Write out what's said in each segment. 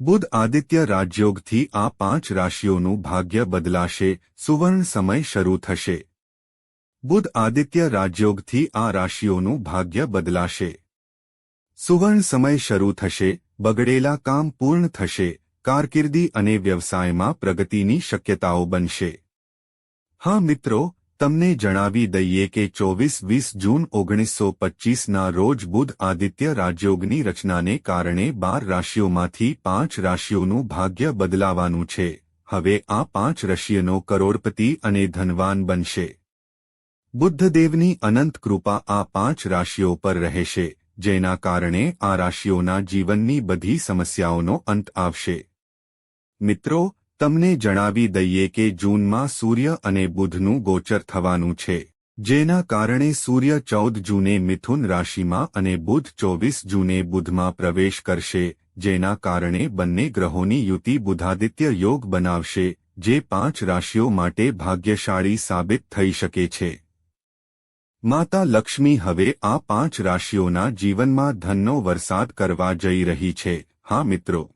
બુધ આદિત્ય રાજયોગથી આ પાંચ રાશિઓનું ભાગ્ય બદલાશે, સુવર્ણ સમય શરૂ થશે. બુધ આદિત્ય રાજયોગથી આ રાશિઓનું ભાગ્ય બદલાશે. સુવર્ણ સમય શરૂ થશે, બગડેલા કામ પૂર્ણ થશે, કારકિર્દી અને વ્યવસાયમાં પ્રગતિની શક્યતાઓ બનશે. હા મિત્રો તમને જણાવી દઈએ કે ચોવીસ વીસ જૂન ઓગણીસો પચ્ચીસના રોજ બુધ આદિત્ય રાજયોગની રચનાને કારણે બાર રાશિઓમાંથી પાંચ રાશિઓનું ભાગ્ય બદલાવાનું છે. હવે આ પાંચ રાશિઓનો કરોડપતિ અને ધનવાન બનશે. બુદ્ધદેવની અનંત કૃપા આ પાંચ રાશિઓ પર રહેશે, જેના કારણે આ રાશિઓના જીવનની બધી સમસ્યાઓનો અંત આવશે. મિત્રો તમને જણાવી દઈએ કે જૂનમાં સૂર્ય અને બુધનું ગોચર થવાનું છે, જેના કારણે સૂર્ય ચૌદ જૂને મિથુન રાશિમાં અને બુધ ચોવીસ જૂને બુધમાં પ્રવેશ કરશે, જેના કારણે બંને ગ્રહોની યુતિ બુધાદિત્ય યોગ બનાવશે, જે પાંચ રાશિઓ માટે ભાગ્યશાળી સાબિત થઈ શકે છે. માતા લક્ષ્મી હવે આ પાંચ રાશિઓના જીવનમાં ધનનો વરસાદ કરવા જઈ રહી છે. હા મિત્રો.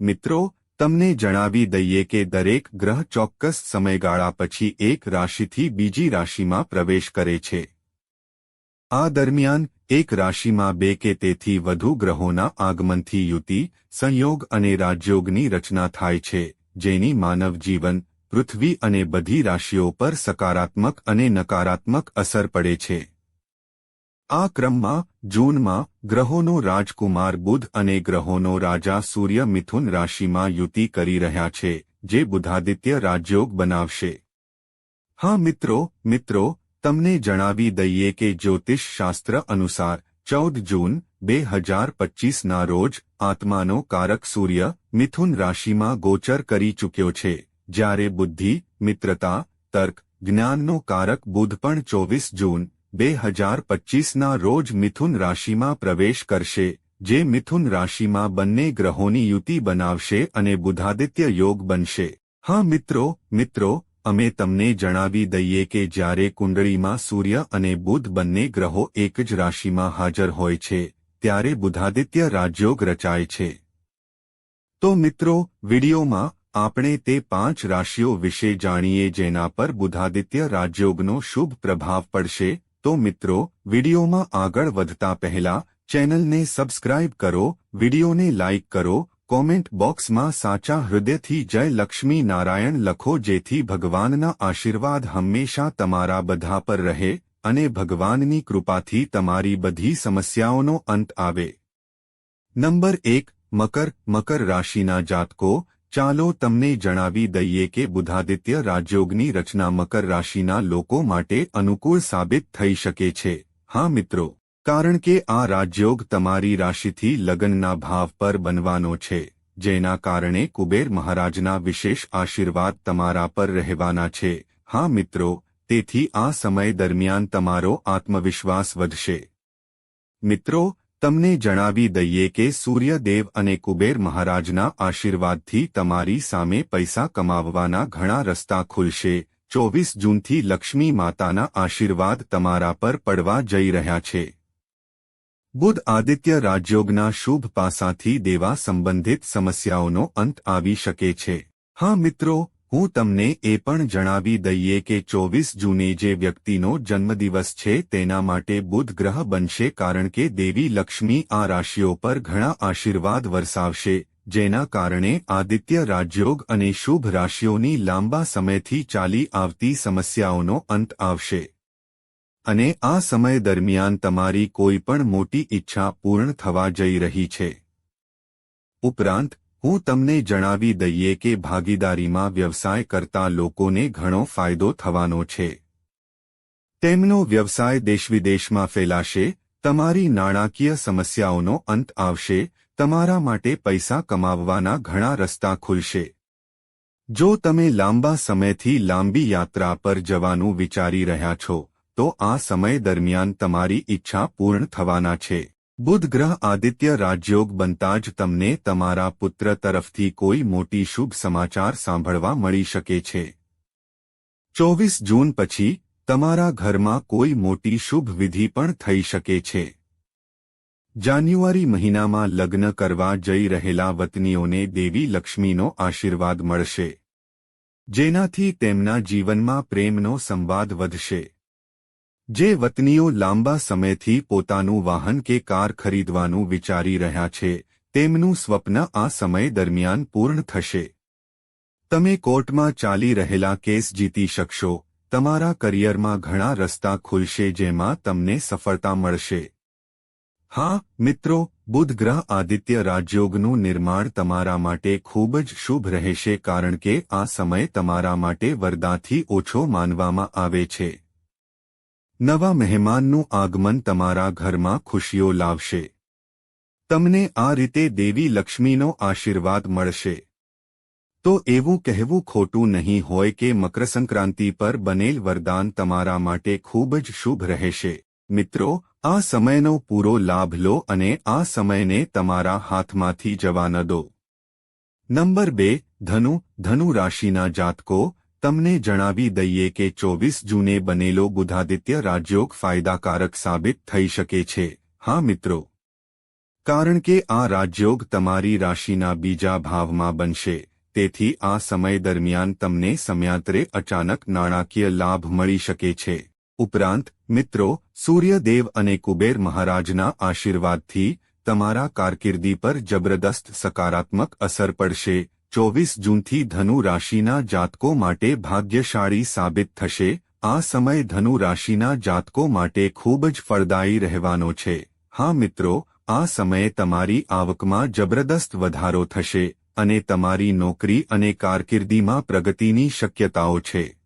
મિત્રો તમને જણાવી દઈએ કે દરેક ગ્રહ ચોક્કસ સમયગાળા પછી એક રાશિથી બીજી રાશિમાં પ્રવેશ કરે છે. આ દરમિયાન, એક રાશિમાં બે કે તેથી વધુ ગ્રહોના આગમનથી યુતિ, સંયોગ અને રાજયોગની રચના થાય છે, જેની માનવ જીવન, પૃથ્વી અને બધી રાશિઓ પર સકારાત્મક અને નકારાત્મક અસર પડે છે. આ ક્રમમાં જૂનમાં ગ્રહોનો રાજકુમાર બુધ અને ગ્રહોનો રાજા સૂર્ય મિથુન રાશિમાં યુતિ કરી રહ્યા છે, જે બુધાદિત્ય રાજયોગ બનાવશે. હા મિત્રો મિત્રો, તમને જણાવી દઈએ કે જ્યોતિષ શાસ્ત્ર અનુસાર ચૌદ જૂન, બે હજાર પચ્ચીસના રોજ આત્માનો કારક સૂર્ય મિથુન રાશિમાં ગોચર કરી ચૂક્યો છે, જ્યારે બુદ્ધિ, મિત્રતા, તર્ક, જ્ઞાનનો કારક બુધ પણ ચોવીસ જૂન બે હજાર પચ્ચીસના રોજ મિથુન રાશિમાં પ્રવેશ કરશે, જે મિથુન રાશિમાં બંને ગ્રહોની યુતિ બનાવશે અને બુધાદિત્ય યોગ બનશે. હા મિત્રો મિત્રો, અમે તમને જણાવી દઈએ કે જ્યારે કુંડળીમાં સૂર્ય અને બુધ બંને ગ્રહો એક જ રાશિમાં હાજર હોય છે, ત્યારે બુધાદિત્ય રાજયોગ રચાય છે. તો મિત્રો, વિડીયોમાં આપણે તે પાંચ રાશિઓ વિશે જાણીએ જેના પર બુધાદિત્ય રાજયોગનો શુભ પ્રભાવ પડશે તો મિત્રો, વિડીયોમાં આગળ વધતા પહેલા ચેનલને સબસ્ક્રાઇબ કરો, વિડીયોને લાઇક કરો, કોમેન્ટ બોક્સમાં સાચા હૃદયથી જય લક્ષ્મી નારાયણ લખો જેથી ભગવાનના આશીર્વાદ હંમેશા તમારા બધા પર રહે અને ભગવાનની કૃપાથી તમારી બધી સમસ્યાઓનો અંત આવે. નંબર એક, મકર મકર રાશિના જાતકો ચાલો તમને જણાવી દઈએ કે બુધાદિત્ય રાજયોગની રચના મકર રાશિના લોકો માટે અનુકૂળ સાબિત થઈ શકે છે. હા મિત્રો, કારણ કે આ રાજયોગ તમારી રાશિથી લગ્નના ભાવ પર બનવાનો છે, જેના કારણે કુબેર મહારાજના વિશેષ આશીર્વાદ તમારા પર રહેવાના છે. હા મિત્રો, તેથી આ સમય દરમિયાન તમારો આત્મવિશ્વાસ વધશે. મિત્રો તમને જણાવી દઈએ કે સૂર્યદેવ અને કુબેર મહારાજના આશીર્વાદથી તમારી સામે પૈસા કમાવવાના ઘણા રસ્તા ખુલશે. ચોવીસ જૂનથી લક્ષ્મી માતાના આશીર્વાદ તમારા પર પડવા જઈ રહ્યા છે. બુધ આદિત્ય રાજયોગના શુભ પાસાથી દેવા સંબંધિત સમસ્યાઓનો અંત આવી શકે છે. હા મિત્રો હું તમને એ પણ જણાવી દઈએ કે ચોવીસ જૂને જે વ્યક્તિનો જન્મદિવસ છે તેના માટે બુધ ગ્રહ બનશે કારણ કે દેવી લક્ષ્મી આ રાશિઓ પર ઘણા આશીર્વાદ વરસાવશે, જેના કારણે આદિત્ય રાજયોગ અને શુભ રાશિઓની લાંબા સમયથી ચાલી આવતી સમસ્યાઓનો અંત આવશે. અને આ સમય દરમિયાન તમારી કોઈ પણ મોટી ઈચ્છા પૂર્ણ થવા જઈ રહી છે. ઉપરાંત હું તમને જણાવી દઈએ કે ભાગીદારીમાં વ્યવસાય કરતા લોકોને ઘણો ફાયદો થવાનો છે. તેમનો વ્યવસાય દેશવિદેશમાં ફેલાશે, તમારી નાણાકીય સમસ્યાઓનો અંત આવશે, તમારા માટે પૈસા કમાવવાના ઘણા રસ્તા ખુલશે. જો તમે લાંબા સમયથી લાંબી યાત્રા પર જવાનું વિચારી રહ્યા છો, તો આ સમય દરમિયાન તમારી ઈચ્છા પૂર્ણ થવાના છે. બુધ ગ્રહ આદિત્ય રાજયોગ બનતા જ તમને તમારા પુત્ર તરફથી કોઈ મોટી શુભ સમાચાર સાંભળવા મળી શકે છે. ચોવીસ જૂન પછી, તમારા ઘરમાં કોઈ મોટી શુભ વિધિ પણ થઈ શકે છે. જાન્યુઆરી મહિનામાં લગ્ન કરવા જઈ રહેલા વતનીઓને દેવી લક્ષ્મીનો આશીર્વાદ મળશે. જેનાથી તેમના જીવનમાં પ્રેમનો સંવાદ વધશે. જે વતનીઓ લાંબા સમયથી પોતાનું વાહન કે કાર ખરીદવાનું વિચારી રહ્યા છે, તેમનું સ્વપ્ન આ સમય દરમિયાન પૂર્ણ થશે. તમે કોર્ટમાં ચાલી રહેલા કેસ જીતી શકશો, તમારા કરિયરમાં ઘણા રસ્તા ખુલશે જેમાં તમને સફળતા મળશે. હા, મિત્રો બુધ ગ્રહ આદિત્ય રાજયોગનું નિર્માણ તમારા માટે ખૂબ જ શુભ રહેશે કારણ કે આ સમય તમારા માટે વરદાથી ઓછો માનવામાં આવે છે. નવા મહેમાનનું આગમન તમારા ઘરમાં ખુશીઓ લાવશે. તમને આ રીતે દેવી લક્ષ્મીનો આશીર્વાદ મળશે. તો એવું કહેવું ખોટું નહીં હોય કે મકરસંક્રાંતિ પર બનેલ વરદાન તમારા માટે ખૂબ જ શુભ રહેશે. મિત્રો, આ સમયનો પૂરો લાભ લો અને આ સમયને તમારા હાથમાંથી જવા ન દો. નંબર બે, ધનુ ધનુ રાશિના જાતકો તમને જણાવી દઈએ કે ચોવીસ જૂને બનેલો બુધાદિત્ય રાજયોગ ફાયદાકારક સાબિત થઈ શકે છે. હા, મિત્રો. કારણ કે આ રાજયોગ તમારી રાશિના બીજા ભાવમાં બનશે, તેથી આ સમય દરમિયાન તમને સમયાંતરે અચાનક નાણાકીય લાભ મળી શકે છે. ઉપરાંત, મિત્રો, સૂર્યદેવ અને કુબેર મહારાજના આશીર્વાદથી તમારા કારકિર્દી પર જબરદસ્ત સકારાત્મક અસર પડશે ચોવીસ જૂનથી ધનુ રાશિના જાતકો માટે ભાગ્યશાળી સાબિત થશે. આ સમય ધનુ રાશિના જાતકો માટે ખૂબ જ ફળદાયી રહેવાનો છે. હા મિત્રો, આ સમયે તમારી આવકમાં જબરદસ્ત વધારો થશે અને તમારી નોકરી અને કારકિર્દીમાં પ્રગતિની શક્યતાઓ છે.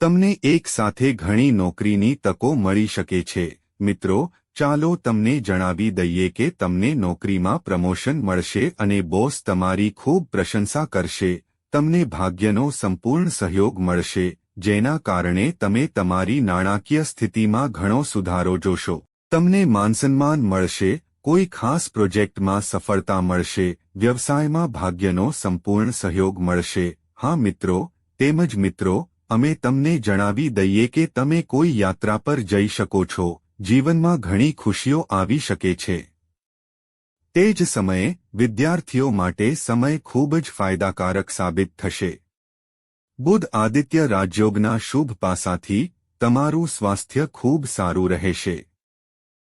તમને એક સાથે ઘણી નોકરીની તકો મળી શકે છે. મિત્રો ચાલો તમને જણાવી દઈએ કે તમને નોકરીમાં પ્રમોશન મળશે અને બોસ તમારી ખૂબ પ્રશંસા કરશે, તમને ભાગ્યનો સંપૂર્ણ સહયોગ મળશે, જેના કારણે તમે તમારી નાણાકીય સ્થિતિમાં ઘણો સુધારો જોશો. તમને માનસન્માન મળશે, કોઈ ખાસ પ્રોજેક્ટમાં સફળતા મળશે, વ્યવસાયમાં ભાગ્યનો સંપૂર્ણ સહયોગ મળશે. હા મિત્રો, તેમજ મિત્રો, અમે તમને જણાવી દઈએ કે તમે કોઈ યાત્રા પર જઈ શકો છો. જીવનમાં ઘણી ખુશીઓ આવી શકે છે. તે જ સમયે, વિદ્યાર્થીઓ માટે સમય ખૂબ જ ફાયદાકારક સાબિત થશે. બુધ આદિત્ય રાજયોગના શુભ પાસાથી, તમારું સ્વાસ્થ્ય ખૂબ સારું રહેશે.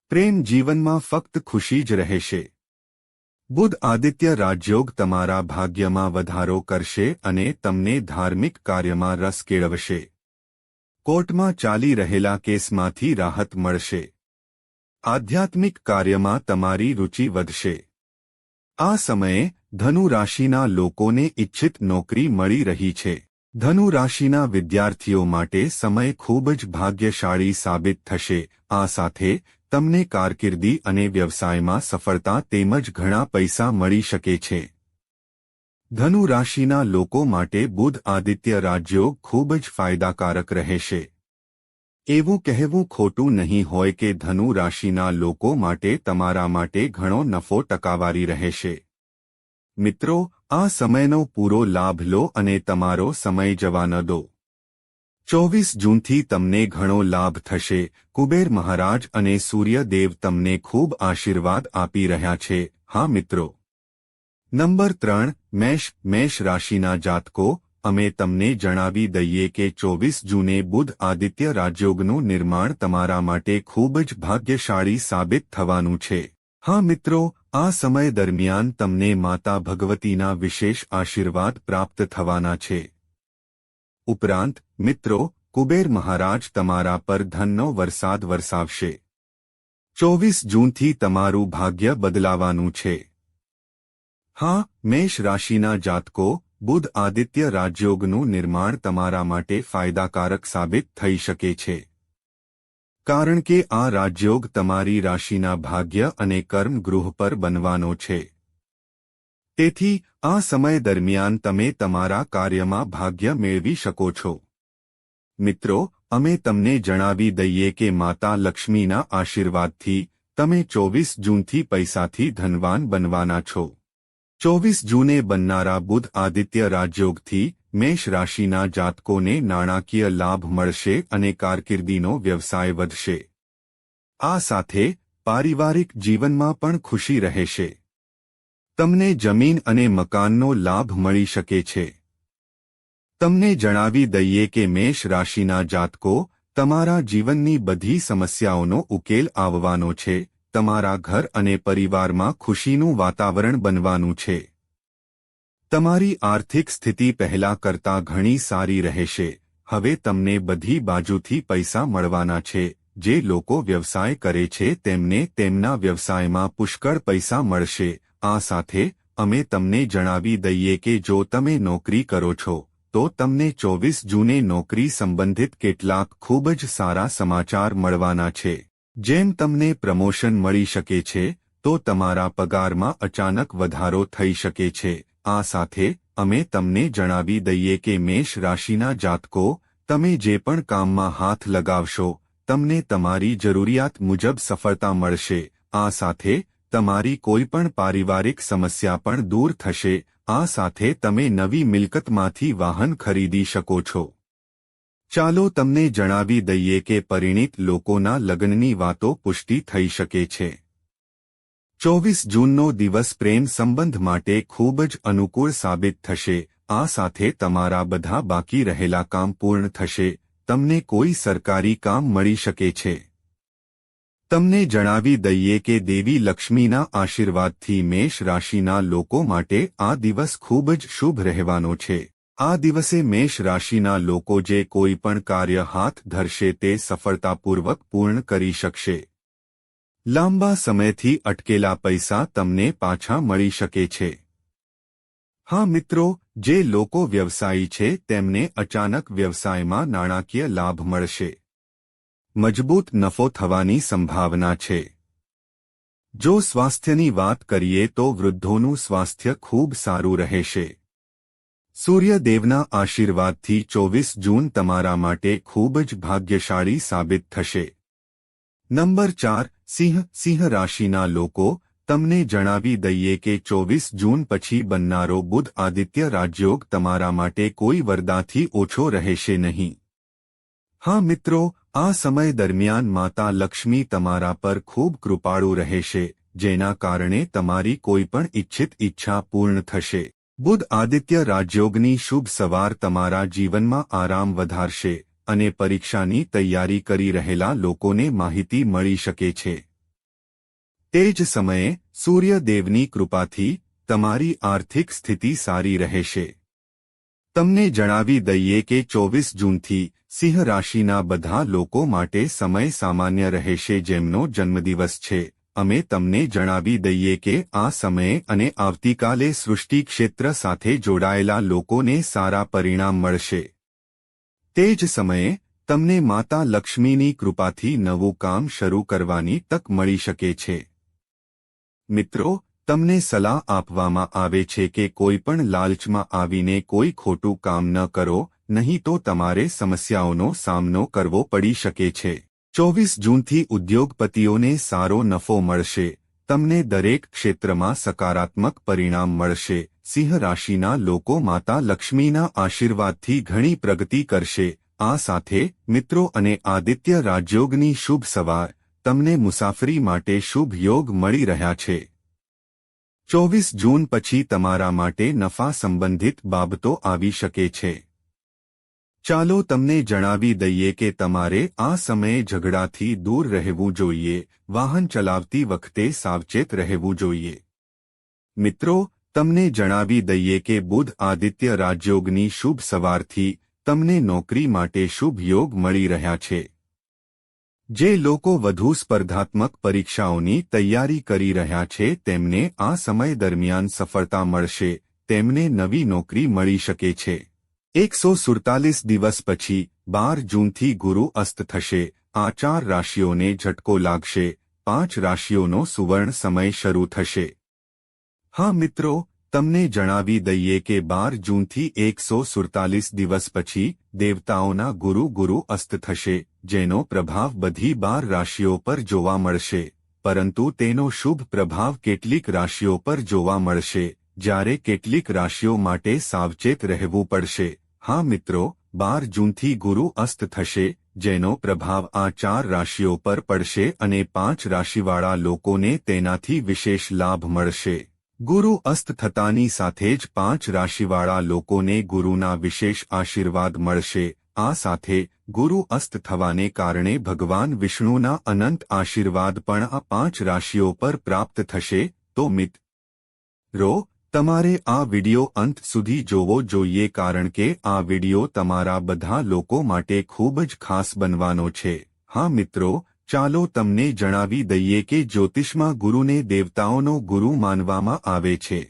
પ્રેમ જીવનમાં ફક્ત ખુશી જ રહેશે. બુધ આદિત્ય રાજયોગ તમારા ભાગ્યમાં વધારો કરશે અને તમને ધાર્મિક કાર્યમાં રસ કેળવશે. કોર્ટમાં ચાલી રહેલા કેસમાંથી રાહત મળશે. આધ્યાત્મિક કાર્યમાં તમારી રુચિ વધશે. આ સમયે ધનુ રાશિના લોકોને ઇચ્છિત નોકરી મળી રહી છે. ધનુ રાશિના વિદ્યાર્થીઓ માટે સમય ખૂબ જ ભાગ્યશાળી સાબિત થશે. આ સાથે તમને કારકિર્દી અને વ્યવસાયમાં સફળતા તેમજ ઘણા પૈસા મળી શકે છે. ધનુ રાશિના લોકો માટે બુધ આદિત્ય રાજ્યો ખૂબ જ ફાયદાકારક રહેશે. એવું કહેવું ખોટું નહીં હોય કે ધનુ રાશિના લોકો માટે તમારા માટે ઘણો નફો ટકાવારી રહેશે. મિત્રો, આ સમયનો પૂરો લાભ લો અને તમારો સમય જવા ન દો. ચોવીસ જૂનથી તમને ઘણો લાભ થશે. કુબેર મહારાજ અને સૂર્યદેવ તમને ખૂબ આશીર્વાદ આપી રહ્યા છે. હા મિત્રો. નંબર ત્રણ, મેષ મેષ રાશિના જાતકો, અમે તમને જણાવી દઈએ કે ચોવીસ જૂને બુધ આદિત્ય રાજયોગનું નિર્માણ તમારા માટે ખૂબ જ ભાગ્યશાળી સાબિત થવાનું છે. હા મિત્રો, આ સમય દરમિયાન તમને માતા ભગવતીના વિશેષ આશીર્વાદ પ્રાપ્ત થવાના છે. ઉપરાંત, મિત્રો, કુબેર મહારાજ તમારા પર ધનનો વરસાદ વરસાવશે. ચોવીસ જૂનથી તમારું ભાગ્ય બદલાવાનું છે. હા, મેષ રાશિના જાતકો, બુધ આદિત્ય રાજયોગનું નિર્માણ તમારા માટે ફાયદાકારક સાબિત થઈ શકે છે. કારણ કે આ રાજયોગ તમારી રાશિના ભાગ્ય અને કર્મ ગૃહ પર બનવાનો છે. તેથી, આ સમય દરમિયાન તમે તમારા કાર્યમાં ભાગ્ય મેળવી શકો છો. મિત્રો, અમે તમને જણાવી દઈએ કે માતા લક્ષ્મીના આશીર્વાદથી તમે ચોવીસ જૂનથી પૈસાથી ધનવાન બનવાના છો. ચોવીસ જૂને બનનારા બુધ આદિત્ય રાજયોગથી મેષ રાશિના જાતકોને નાણાકીય લાભ મળશે અને કારકિર્દીનો વ્યવસાય વધશે. આ સાથે પારિવારિક જીવનમાં પણ ખુશી રહેશે. તમને જમીન અને મકાનનો લાભ મળી શકે છે. તમને જણાવી દઈએ કે મેષ રાશિના જાતકો તમારા જીવનની બધી સમસ્યાઓનો ઉકેલ આવવાનો છે તમારા ઘર અને પરિવારમાં ખુશીનું વાતાવરણ બનવાનું છે. તમારી આર્થિક સ્થિતિ પહેલા કરતાં ઘણી સારી રહેશે. હવે તમને બધી બાજુથી પૈસા મળવાના છે. જે લોકો વ્યવસાય કરે છે તેમને તેમના વ્યવસાયમાં પુષ્કળ પૈસા મળશે. આ સાથે, અમે તમને જણાવી દઈએ કે જો તમે નોકરી કરો છો, તો તમને ચોવીસ જૂને નોકરી સંબંધિત કેટલાક ખૂબ જ સારા સમાચાર મળવાના છે. જેમ તમને પ્રમોશન મળી શકે છે, તો તમારા પગારમાં અચાનક વધારો થઈ શકે છે. આ સાથે, અમે તમને જણાવી દઈએ કે મેષ રાશિના જાતકો, તમે જે પણ કામમાં હાથ લગાવશો, તમને તમારી જરૂરિયાત મુજબ સફળતા મળશે. આ સાથે, તમારી કોઈ પણ પારિવારિક સમસ્યા પણ દૂર થશે. આ સાથે, તમે નવી મિલકતમાંથી વાહન ખરીદી શકો છો. ચાલો તમને જણાવી દઈએ કે પરિણીત લોકોના લગ્નની વાતો પુષ્ટિ થઈ શકે છે. ચોવીસ જૂનનો દિવસ પ્રેમ સંબંધ માટે ખૂબ જ અનુકૂળ સાબિત થશે. આ સાથે તમારા બધા બાકી રહેલા કામ પૂર્ણ થશે. તમને કોઈ સરકારી કામ મળી શકે છે. તમને જણાવી દઈએ કે દેવી લક્ષ્મીના આશીર્વાદથી મેષ રાશિના લોકો માટે આ દિવસ ખૂબ જ શુભ રહેવાનો છે. આ દિવસે મેષ રાશિના લોકો જે કોઈ પણ કાર્ય હાથ ધરશે તે સફળતાપૂર્વક પૂર્ણ કરી શકશે. લાંબા સમયથી અટકેલા પૈસા તમને પાછા મળી શકે છે. હા મિત્રો, જે લોકો વ્યવસાયી છે તેમને અચાનક વ્યવસાયમાં નાણાકીય લાભ મળશે. મજબૂત નફો થવાની સંભાવના છે. જો સ્વાસ્થ્યની વાત કરીએ તો વૃદ્ધોનું સ્વાસ્થ્ય ખૂબ સારું રહેશે. સૂર્યદેવના આશીર્વાદથી ચોવીસ જૂન તમારા માટે ખૂબ જ ભાગ્યશાળી સાબિત થશે. નંબર ચાર, સિંહ સિંહ રાશિના લોકો, તમને જણાવી દઈએ કે ચોવીસ જૂન પછી બનનારો બુધ આદિત્ય રાજયોગ તમારા માટે કોઈ વરદાથી ઓછો રહેશે નહીં. હા મિત્રો, આ સમય દરમિયાન માતા લક્ષ્મી તમારા પર ખૂબ કૃપાળુ રહેશે, જેના કારણે તમારી કોઈ પણ ઇચ્છિત ઈચ્છા પૂર્ણ થશે. બુધ આદિત્ય રાજયોગની શુભ સવાર તમારા જીવનમાં આરામ વધારશે અને પરીક્ષાની તૈયારી કરી રહેલા લોકોને માહિતી મળી શકે છે. તે જ સમયે સૂર્યદેવની કૃપાથી તમારી આર્થિક સ્થિતિ સારી રહેશે. તમને જણાવી દઈએ કે ચોવીસ જૂનથી સિંહ રાશિના બધા લોકો માટે સમય સામાન્ય રહેશે જેમનો જન્મદિવસ છે. અમે તમને જણાવી દઈએ કે આ સમયે અને આવતીકાલે સૃષ્ટિ ક્ષેત્ર સાથે જોડાયેલા લોકોને સારા પરિણામ મળશે. તે જ સમયે, તમને માતા લક્ષ્મીની કૃપાથી નવું કામ શરૂ કરવાની તક મળી શકે છે. મિત્રો, તમને સલાહ આપવામાં આવે છે કે કોઈ પણ લાલચમાં આવીને કોઈ ખોટું કામ ન કરો, નહીં તો તમારે સમસ્યાઓનો સામનો કરવો પડી શકે છે. ચોવીસ જૂનથી ઉદ્યોગપતિઓને સારો નફો મળશે. તમને દરેક ક્ષેત્રમાં સકારાત્મક પરિણામ મળશે. સિંહ રાશિના લોકો માતા લક્ષ્મીના આશીર્વાદથી ઘણી પ્રગતિ કરશે. આ સાથે મિત્રો અને આદિત્ય રાજયોગની શુભ સવાર. તમને મુસાફરી માટે શુભ યોગ મળી રહ્યા છે. ચોવીસ જૂન પછી તમારા માટે નફા સંબંધિત બાબતો આવી શકે છે. ચાલો તમને જણાવી દઈએ કે તમારે આ સમયે ઝઘડાથી દૂર રહેવું જોઈએ, વાહન ચલાવતી વખતે સાવચેત રહેવું જોઈએ. મિત્રો, તમને જણાવી દઈએ કે બુધ આદિત્ય રાજયોગની શુભ સવારથી તમને નોકરી માટે શુભ યોગ મળી રહ્યા છે. જે લોકો વધુ સ્પર્ધાત્મક પરીક્ષાઓની તૈયારી કરી રહ્યા છે, તેમને આ સમય દરમિયાન સફળતા મળશે, તેમને નવી નોકરી મળી શકે છે. એકસો સુડતાલીસ દિવસ પછી, બાર જૂનથી ગુરુ અસ્ત થશે, આ ચાર રાશિઓને ઝટકો લાગશે, પાંચ રાશિઓનો સુવર્ણ સમય શરૂ થશે. હા મિત્રો, તમને જણાવી દઈએ કે બાર જૂનથી એકસો સુડતાલીસ દિવસ પછી, દેવતાઓના ગુરુ ગુરુ અસ્ત થશે, જેનો પ્રભાવ બધી બાર રાશિઓ પર જોવા મળશે, પરંતુ તેનો શુભ પ્રભાવ કેટલીક રાશિઓ પર જોવા મળશે જ્યારે કેટલીક રાશિઓ માટે સાવચેત રહેવું પડશે. હા મિત્રો, બાર જૂનથી ગુરુ અસ્ત થશે, જેનો પ્રભાવ આ ચાર રાશિઓ પર પડશે અને પાંચ રાશિવાળા લોકોને તેનાથી વિશેષ લાભ મળશે. ગુરુ અસ્ત થતાની સાથે જ પાંચ રાશિવાળા લોકોને ગુરુના વિશેષ આશીર્વાદ મળશે. આ સાથે ગુરુ અસ્ત થવાને કારણે ભગવાન વિષ્ણુના અનંત આશીર્વાદ પણ આ પાંચ રાશિઓ પર પ્રાપ્ત થશે. તો મિત રો તમારે આ વિડિયો અંત સુધી જોવો જોઈએ કારણ કે આ વિડિયો તમારા બધા લોકો માટે ખૂબ જ ખાસ બનવાનો છે. હા મિત્રો, ચાલો તમને જણાવી દઈએ કે જ્યોતિષમાં ગુરુને દેવતાઓનો ગુરુ માનવામાં આવે છે.